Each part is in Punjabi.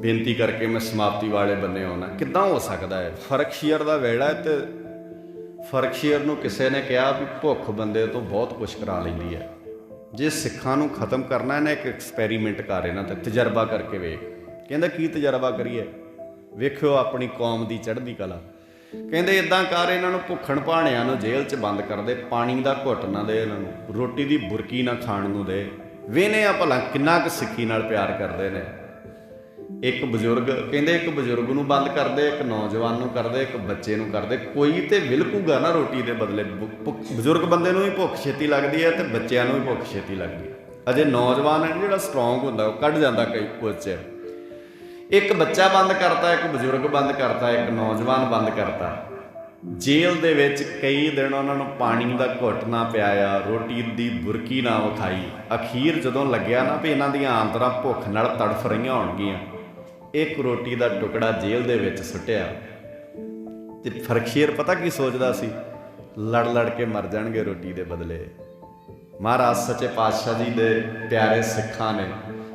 ਬੇਨਤੀ ਕਰਕੇ ਮੈਂ ਸਮਾਪਤੀ ਵਾਲੇ ਬੰਨੇ ਆਉਣਾ। ਕਿੱਦਾਂ ਹੋ ਸਕਦਾ ਹੈ? ਫਰਕਸ਼ੀਅਰ ਦਾ ਵੇੜਾ ਹੈ ਤੇ ਫਰਕਸ਼ੀਅਰ ਨੂੰ ਕਿਸੇ ਨੇ ਕਿਹਾ ਵੀ ਭੁੱਖ ਬੰਦੇ ਤੋਂ ਬਹੁਤ ਕੁਝ ਕਰਾ ਲੈਂਦੀ ਹੈ। ਜੇ ਸਿੱਖਾਂ ਨੂੰ ਖਤਮ ਕਰਨਾ ਇਹਨੇ ਇੱਕ ਐਕਸਪੈਰੀਮੈਂਟ ਕਰ ਇਹਨਾਂ ਤੇ ਤਜਰਬਾ ਕਰਕੇ ਵੇਖ। ਕਹਿੰਦਾ, ਕੀ ਤਜਰਬਾ ਕਰੀਏ? ਵੇਖਿਓ ਆਪਣੀ ਕੌਮ ਦੀ ਚੜ੍ਹਦੀ ਕਲਾ। ਕਹਿੰਦੇ ਇਦਾਂ ਕਰ, ਇਹਨਾਂ ਨੂੰ ਭੁੱਖਣ ਭਾਣਿਆਂ ਨੂੰ ਜੇਲ੍ਹ 'ਚ ਬੰਦ ਕਰ ਦੇ, ਪਾਣੀ ਦਾ ਘੁੱਟ ਨਾ ਦੇ ਇਹਨਾਂ ਨੂੰ, ਰੋਟੀ ਦੀ ਬੁਰਕੀ ਨਾ ਖਾਣ ਨੂੰ ਦੇ। ਵੇਨੇ ਆ ਭਲਾ ਕਿੰਨਾ ਕੁ ਸਿੱਖੀ ਨਾਲ ਪਿਆਰ ਕਰਦੇ ਨੇ। ਇੱਕ ਬਜ਼ੁਰਗ, ਕਹਿੰਦੇ ਇੱਕ ਬਜ਼ੁਰਗ ਨੂੰ ਬੰਦ ਕਰਦੇ ਇੱਕ ਨੌਜਵਾਨ ਨੂੰ ਕਰਦੇ ਇੱਕ ਬੱਚੇ ਨੂੰ ਕਰਦੇ ਕੋਈ ਤੇ ਵਿਲਕੂਗਾ ਨਾ ਰੋਟੀ ਦੇ ਬਦਲੇ। ਭੁ- ਭੁੱਖ- ਬਜ਼ੁਰਗ ਬੰਦੇ ਨੂੰ ਵੀ ਭੁੱਖ ਛੇਤੀ ਲੱਗਦੀ ਹੈ ਤੇ ਬੱਚਿਆਂ ਨੂੰ ਵੀ ਭੁੱਖ ਛੇਤੀ ਲੱਗਦੀ ਹੈ। ਅਜੇ ਨੌਜਵਾਨ ਹੈ ਨਾ ਜਿਹੜਾ ਸਟਰੋਂਗ ਹੁੰਦਾ, ਉਹ ਕੱਢ ਜਾਂਦਾ ਕਈ ਕੁਝ ਇੱਕ ਬੱਚਾ ਬੰਦ ਕਰਤਾ, ਇੱਕ ਬਜ਼ੁਰਗ ਬੰਦ ਕਰਤਾ, ਇੱਕ ਨੌਜਵਾਨ ਬੰਦ ਕਰਤਾ। ਜੇਲ੍ਹ ਦੇ ਵਿੱਚ ਕਈ ਦਿਨ ਉਹਨਾਂ ਨੂੰ ਪਾਣੀ ਦਾ ਘੁੱਟ ਨਾ ਪਿਆਇਆ, ਰੋਟੀ ਦੀ ਬੁਰਕੀ ਨਾ ਵਿਖਾਈ ਅਖੀਰ ਜਦੋਂ ਲੱਗਿਆ ਨਾ ਵੀ ਇਹਨਾਂ ਦੀਆਂ ਆਂਦਰਾਂ ਭੁੱਖ ਨਾਲ ਤੜਫ ਰਹੀਆਂ ਹੋਣਗੀਆਂ। ਇੱਕ ਰੋਟੀ ਦਾ ਟੁਕੜਾ ਜੇਲ੍ਹ ਦੇ ਵਿੱਚ ਸੁੱਟਿਆ। ਤੇ ਫਰਕਸ਼ੀਰ ਪਤਾ ਕੀ ਸੋਚਦਾ ਸੀ? ਲੜ ਲੜ ਕੇ ਮਰ ਜਾਣਗੇ ਰੋਟੀ ਦੇ ਬਦਲੇ। ਮਹਾਰਾਜ ਸੱਚੇ ਪਾਤਸ਼ਾਹ ਜੀ ਦੇ ਪਿਆਰੇ ਸਿੱਖਾਂ ਨੇ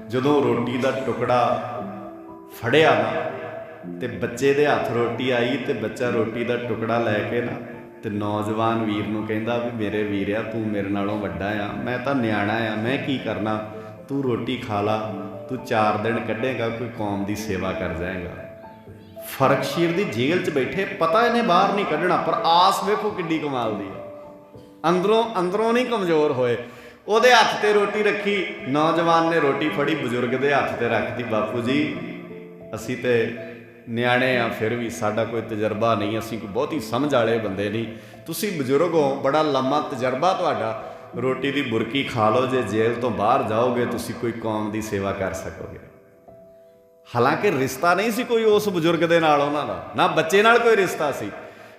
ਜਦੋਂ ਰੋਟੀ ਦਾ ਟੁਕੜਾ ਫੜਿਆ ਨਾ, ਤੇ ਬੱਚੇ ਦੇ ਹੱਥ ਰੋਟੀ ਆਈ ਤੇ ਬੱਚਾ ਰੋਟੀ ਦਾ ਟੁਕੜਾ ਲੈ ਕੇ ਨਾ, ਤੇ ਨੌਜਵਾਨ ਵੀਰ ਨੂੰ ਕਹਿੰਦਾ ਵੀ ਮੇਰੇ ਵੀਰਿਆ, ਤੂੰ ਮੇਰੇ ਨਾਲੋਂ ਵੱਡਾ ਆ, ਮੈਂ ਤਾਂ ਨਿਆਣਾ ਆ, ਮੈਂ ਕੀ ਕਰਨਾ? ਤੂੰ ਰੋਟੀ ਖਾ ਲਾ, ਤੂੰ 4 ਦਿਨ ਕੱਢੇਗਾ, ਕੋਈ ਕੌਮ ਦੀ ਸੇਵਾ ਕਰ ਜਾਏਗਾ। ਫਰਕਸ਼ੀਰ ਦੀ ਜੇਲ੍ਹ 'ਚ ਬੈਠੇ, ਪਤਾ ਇਹਨੇ ਬਾਹਰ ਨਹੀਂ ਕੱਢਣਾ, ਪਰ ਆਸ ਵੇਖੋ ਕਿੱਡੀ ਕਮਾਲ ਦੀ ਹੈ ਅੰਦਰੋਂ ਅੰਦਰੋਂ ਨਹੀਂ ਕਮਜ਼ੋਰ ਹੋਏ। ਉਹਦੇ ਹੱਥ ਤੇ ਰੋਟੀ ਰੱਖੀ, ਨੌਜਵਾਨ ਨੇ ਰੋਟੀ ਫੜੀ, ਬਜ਼ੁਰਗ ਦੇ ਹੱਥ ਤੇ ਰੱਖਦੀ ਬਾਪੂ ਜੀ, ਅਸੀਂ ਤੇ ਨਿਆਣੇ ਆ, ਫਿਰ ਵੀ ਸਾਡਾ ਕੋਈ ਤਜਰਬਾ ਨਹੀਂ, ਅਸੀਂ ਕੋਈ ਬਹੁਤੀ ਸਮਝ ਵਾਲੇ ਬੰਦੇ ਨਹੀਂ। ਤੁਸੀਂ ਬਜ਼ੁਰਗ ਹੋ, ਬੜਾ ਲੰਮਾ ਤਜਰਬਾ ਤੁਹਾਡਾ। ਰੋਟੀ ਦੀ ਬੁਰਕੀ ਖਾ ਲਓ, ਜੇ ਜੇਲ੍ਹ ਤੋਂ ਬਾਹਰ ਜਾਓਗੇ, ਤੁਸੀਂ ਕੋਈ ਕੌਮ ਦੀ ਸੇਵਾ ਕਰ ਸਕੋਗੇ। ਹਾਲਾਂਕਿ ਰਿਸ਼ਤਾ ਨਹੀਂ ਸੀ ਕੋਈ ਉਸ ਬਜ਼ੁਰਗ ਦੇ ਨਾਲ ਉਹਨਾਂ ਦਾ, ਨਾ ਬੱਚੇ ਨਾਲ ਕੋਈ ਰਿਸ਼ਤਾ ਸੀ।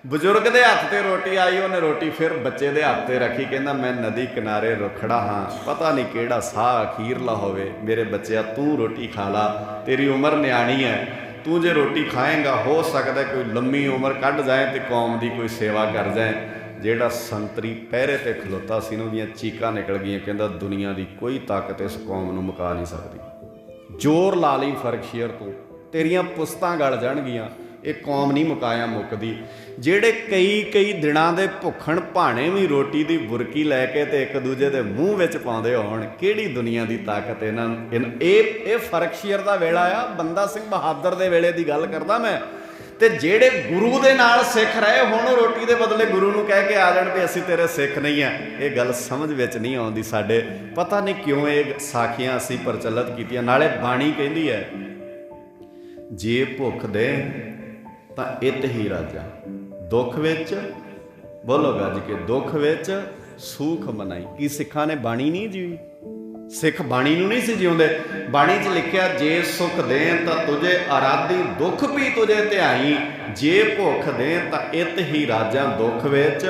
ਬਜ਼ੁਰਗ ਦੇ ਹੱਥ ਤੇ ਰੋਟੀ ਆਈ, ਉਹਨੇ ਰੋਟੀ ਫਿਰ ਬੱਚੇ ਦੇ ਹੱਥ ਤੇ ਰੱਖੀ, ਕਹਿੰਦਾ, ਮੈਂ ਨਦੀ ਕਿਨਾਰੇ ਰੁਖੜਾ ਹਾਂ, ਪਤਾ ਨਹੀਂ ਕਿਹੜਾ ਸਾਹ ਅਖੀਰਲਾ ਹੋਵੇ। ਮੇਰੇ ਬੱਚਿਆ, ਤੂੰ ਰੋਟੀ ਖਾ ਲਾ, ਤੇਰੀ ਉਮਰ ਨਿਆਣੀ ਹੈ। ਤੂੰ ਜੇ ਰੋਟੀ ਖਾਏਗਾ, ਹੋ ਸਕਦਾ ਕੋਈ ਲੰਮੀ ਉਮਰ ਕੱਢ ਜਾਏ ਤੇ ਕੌਮ ਦੀ ਕੋਈ ਸੇਵਾ ਕਰ ਜਾਏ। ਜਿਹੜਾ ਸੰਤਰੀ ਪਹਿਰੇ ਤੇ ਖਲੋਤਾ ਸੀ ਨਾ, ਉਹਦੀਆਂ ਚੀਕਾਂ ਨਿਕਲ ਗਈਆਂ, ਕਹਿੰਦਾ ਦੁਨੀਆ ਦੀ ਕੋਈ ਤਾਕਤ ਇਸ ਕੌਮ ਨੂੰ ਮੁਕਾ ਨਹੀਂ ਸਕਦੀ। ਜ਼ੋਰ ਲਾ ਲਈ ਫਰਕਸ਼ੀਅਰ ਤੋਂ, ਤੇਰੀਆਂ ਪੁਸਤਾਂ ਗਲ ਜਾਣਗੀਆਂ, ਇਹ ਕੌਮ ਨਹੀਂ ਮੁਕਾਇਆ ਮੁੱਕਦੀ। ਜਿਹੜੇ ਕਈ ਕਈ ਦਿਨਾਂ ਦੇ ਭੁੱਖਣ ਭਾਣੇ ਵੀ ਰੋਟੀ ਦੀ ਬੁਰਕੀ ਲੈ ਕੇ ਤੇ ਇੱਕ ਦੂਜੇ ਦੇ ਮੂੰਹ ਵਿੱਚ ਪਾਉਂਦੇ ਹੋਣ, ਕਿਹੜੀ ਦੁਨੀਆ ਦੀ ਤਾਕਤ ਇਹਨਾਂ ਨੂੰ- ਇਨ- ਇਹ ਇਹ ਫਰਕਸ਼ੀਅਰ ਦਾ ਵੇਲਾ ਆ, ਬੰਦਾ ਸਿੰਘ ਬਹਾਦਰ ਦੇ ਵੇਲੇ ਦੀ ਗੱਲ ਕਰਦਾ ਮੈਂ। ਤੇ ਜਿਹੜੇ ਗੁਰੂ ਦੇ ਨਾਲ ਸਿੱਖ ਰਹੇ, ਹੁਣ ਰੋਟੀ ਦੇ ਬਦਲੇ ਗੁਰੂ ਨੂੰ ਕਹਿ ਕੇ ਆ ਜਾਣ ਵੀ ਅਸੀਂ ਤੇਰੇ ਸਿੱਖ ਨਹੀਂ ਆ। ਇਹ ਗੱਲ ਸਮਝ ਵਿੱਚ ਨਹੀਂ ਆਉਂਦੀ ਸਾਡੇ। ਪਤਾ ਨਹੀਂ ਕਿਉਂ ਇਹ ਸਾਖੀਆਂ ਅਸੀਂ ਪ੍ਰਚਲਿਤ ਕੀਤੀਆਂ। ਨਾਲੇ ਬਾਣੀ ਕਹਿੰਦੀ ਹੈ, ਜੇ ਭੁੱਖ ਦੇ, ਤਾਂ ਇਤ ਹੀ ਰਾਜਾ। ਦੁੱਖ ਵਿੱਚ, ਬੋਲੋ ਗੱਜ ਕੇ, ਦੁੱਖ ਵਿੱਚ ਸੂਖ ਮਨਾਈ। ਕੀ ਸਿੱਖਾਂ ਨੇ ਬਾਣੀ ਨਹੀਂ ਜੀਵੀ? ਸਿੱਖ ਬਾਣੀ ਨੂੰ ਨਹੀਂ ਸੀ ਜਿਉਂਦੇ। ਬਾਣੀ 'ਚ ਲਿਖਿਆ, ਜੇ ਸੁਖ ਦੇਨ ਤਾਂ ਤੁਝੇ ਆਰਾਧੀ, ਦੁੱਖ ਵੀ ਤੁਝੇ ਧਿਆਈ। ਜੇ ਭੁੱਖ ਦੇਨ ਤਾਂ ਇਤ ਹੀ ਰਾਜਾਂ ਦੁੱਖ ਵਿੱਚ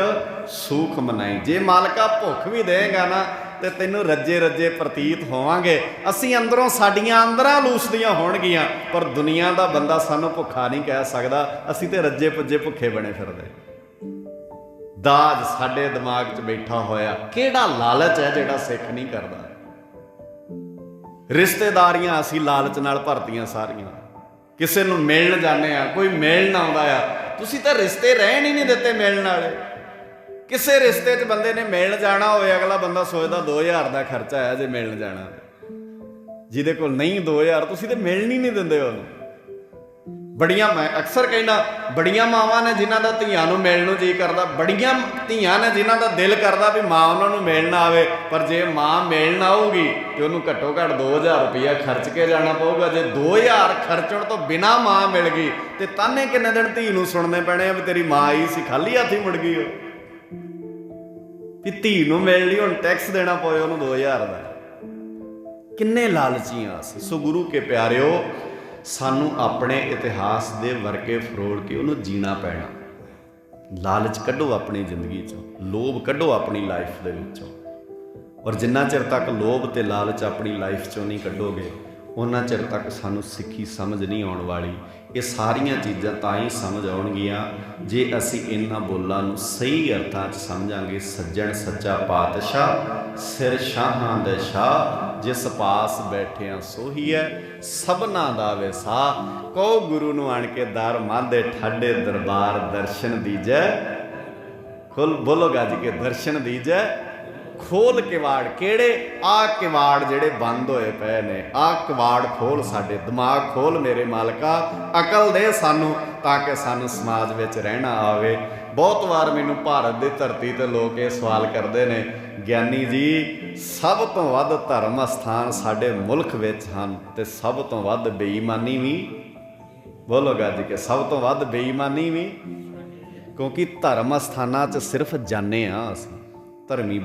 ਸੁਖ ਮਨਾਈ। ਜੇ ਮਾਲਕਾ ਭੁੱਖ ਵੀ ਦੇਗਾ ਨਾ, ਤੇ ਤੈਨੂੰ ਰੱਜੇ ਰੱਜੇ ਪ੍ਰਤੀਤ ਹੋਵਾਂਗੇ। ਅਸੀਂ ਅੰਦਰੋਂ ਸਾਡੀਆਂ ਅੰਦਰਾਂ ਲੂਸਦੀਆਂ ਹੋਣਗੀਆਂ, ਪਰ ਦੁਨੀਆ ਦਾ ਬੰਦਾ ਸਾਨੂੰ ਭੁੱਖਾ ਨਹੀਂ ਕਹਿ ਸਕਦਾ। ਅਸੀਂ ਤੇ ਰੱਜੇ ਪੁੱਜੇ ਭੁੱਖੇ ਬਣੇ ਫਿਰਦੇ। ਦਾਜ ਸਾਡੇ ਦਿਮਾਗ 'ਚ ਬੈਠਾ ਹੋਇਆ। ਕਿਹੜਾ ਲਾਲਚ ਹੈ ਜਿਹੜਾ ਸਿੱਖ ਨਹੀਂ ਕਰਦਾ? ਰਿਸ਼ਤੇਦਾਰੀਆਂ ਅਸੀਂ ਲਾਲਚ ਨਾਲ ਭਰਤੀਆਂ ਸਾਰੀਆਂ। ਕਿਸੇ ਨੂੰ ਮਿਲਣ ਜਾਂਦੇ ਆ ਕੋਈ ਮਿਲਣ ਆਉਂਦਾ ਆ। ਤੁਸੀਂ ਤਾਂ ਰਿਸ਼ਤੇ ਰਹਿਣ ਹੀ ਨਹੀਂ ਦਿੱਤੇ ਮਿਲਣ ਵਾਲੇ। ਕਿਸੇ ਰਿਸ਼ਤੇ 'ਚ ਬੰਦੇ ਨੇ ਮਿਲਣ ਜਾਣਾ ਹੋਵੇ, ਅਗਲਾ ਬੰਦਾ ਸੋਚਦਾ 2000 ਦਾ ਖਰਚਾ ਆਇਆ ਜੇ ਮਿਲਣ ਜਾਣਾ। ਜਿਹਦੇ ਕੋਲ ਨਹੀਂ 2000 ਤੁਸੀਂ ਤੇ ਮਿਲਣ ਹੀ ਨਹੀਂ ਦਿੰਦੇ ਉਹਨੂੰ। ਬੜੀਆਂ ਮੈਂ ਅਕਸਰ ਕਹਿੰਦਾ, ਬੜੀਆਂ ਮਾਵਾਂ ਨੇ ਜਿਨ੍ਹਾਂ ਦਾ ਧੀਆਂ ਨੂੰ ਮਿਲਣ ਨੂੰ ਜੀ ਕਰਦਾ, ਬੜੀਆਂ ਧੀਆਂ ਨੇ ਜਿਨ੍ਹਾਂ ਦਾ ਦਿਲ ਕਰਦਾ ਵੀ ਮਾਂ ਉਹਨਾਂ ਨੂੰ ਮਿਲਣ ਆਵੇ, ਪਰ ਜੇ ਮਾਂ ਮਿਲਣ ਆਊਗੀ ਤੇ ਉਹਨੂੰ ਘੱਟੋ ਘੱਟ 2000 ਰੁਪਇਆ ਖਰਚ ਕੇ ਜਾਣਾ ਪਊਗਾ। ਜੇ 2000 ਖਰਚਣ ਤੋਂ ਬਿਨਾ ਮਾਂ ਮਿਲ ਗਈ, ਤੇ ਤਾਨੇ ਕਿੰਨੇ ਦਿਨ ਧੀ ਨੂੰ ਸੁਣਨੇ ਪੈਣੇ ਆ ਵੀ ਤੇਰੀ ਮਾਂ ਆਈ ਸੀ, ਖਾਲੀ ਹੱਥੀ ਮੁੜ ਗਈ ਉਹ? ਵੀ ਧੀ ਨੂੰ ਮਿਲ ਲਈ ਹੁਣ ਟੈਕਸ ਦੇਣਾ ਪਵੇ ਉਹਨੂੰ 2000 ਦਾ। ਕਿੰਨੇ ਲਾਲਚੀ ਆ ਸੋ ਗੁਰੂ ਕੇ ਪਿਆਰਿਓ ਸਾਨੂੰ ਆਪਣੇ ਇਤਿਹਾਸ ਦੇ ਵਰਕੇ ਫਰੋਲ ਕੇ ਉਹਨੂੰ ਜੀਣਾ ਪੈਣਾ। ਲਾਲਚ ਕੱਢੋ ਆਪਣੀ ਜ਼ਿੰਦਗੀ ਚੋਂ, ਲੋਭ ਕੱਢੋ ਆਪਣੀ ਲਾਈਫ ਦੇ ਵਿੱਚੋਂ। ਔਰ ਜਿੰਨਾ ਚਿਰ ਤੱਕ ਲੋਭ ਤੇ ਲਾਲਚ ਆਪਣੀ ਲਾਈਫ ਚੋਂ ਨਹੀਂ ਕੱਢੋਗੇ ਉਹਨਾਂ ਚਿਰ ਤੱਕ ਸਾਨੂੰ ਸਿੱਖੀ ਸਮਝ ਨਹੀਂ ਆਉਣ ਵਾਲੀ ਇਹ ਸਾਰੀਆਂ ਚੀਜ਼ਾਂ ਤਾਂ ਹੀ ਸਮਝ ਆਉਣਗੀਆਂ ਜੇ ਅਸੀਂ ਇਹਨਾਂ ਬੋਲਾਂ ਨੂੰ ਸਹੀ ਅਰਥਾਂ 'ਚ ਸਮਝਾਂਗੇ। ਸੱਜਣ ਸੱਚਾ ਪਾਤਸ਼ਾਹ, ਸਿਰ ਸ਼ਾਹਾਂ ਦੇ ਸ਼ਾਹ ਜਿਸ ਪਾਸ ਬੈਠਿਆਂ ਸੋਹੀ ਹੈ ਸਭਨਾ ਦਾ ਵਿਸਾ। ਕੋ ਗੁਰੂ ਨੂੰ ਆਣ ਕੇ ਦਰ ਮਾਂਦੇ, ਠਾਡੇ ਦਰਬਾਰ ਦਰਸ਼ਨ ਦੀਜੈ। ਖੁੱਲ ਬੋਲੋ ਗੱਜ ਕੇ, ਦਰਸ਼ਨ ਦੀਜੈ। ਖੋਲ ਕਿਵਾੜ, ਕਿਹੜੇ? ਆ ਕਿਵਾੜ ਜਿਹੜੇ ਬੰਦ ਹੋਏ ਪਏ ਨੇ। ਆ ਕਿਵਾੜ ਖੋਲ ਸਾਡੇ, ਦਿਮਾਗ ਖੋਲ ਮੇਰੇ ਮਾਲਕਾ। ਅਕਲ ਦੇ ਸਾਨੂੰ, ਤਾਂ ਕਿ ਸਾਨੂੰ ਸਮਾਜ ਵਿੱਚ ਰਹਿਣਾ ਆਵੇ। ਬਹੁਤ ਵਾਰ ਮੈਨੂੰ ਭਾਰਤ ਦੀ ਧਰਤੀ ਤੇ ਲੋਕ ਇਹ ਸਵਾਲ ਕਰਦੇ ਨੇ, ਗਿਆਨੀ ਜੀ, ਸਭ ਤੋਂ ਵੱਧ ਧਰਮ ਸਥਾਨ ਸਾਡੇ ਮੁਲਕ ਵਿੱਚ ਹਨ ਤੇ ਸਭ ਤੋਂ ਵੱਧ ਬੇਈਮਾਨੀ ਵੀ? ਬੋਲੋ ਗੱਜ ਕੇ, ਸਭ ਤੋਂ ਵੱਧ ਬੇਈਮਾਨੀ ਵੀ? ਕਿਉਂਕਿ ਧਰਮ ਸਥਾਨਾਂ 'ਚ ਸਿਰਫ ਜਾਣੇ ਆ ਅਸੀਂ, ਧਰਮੀ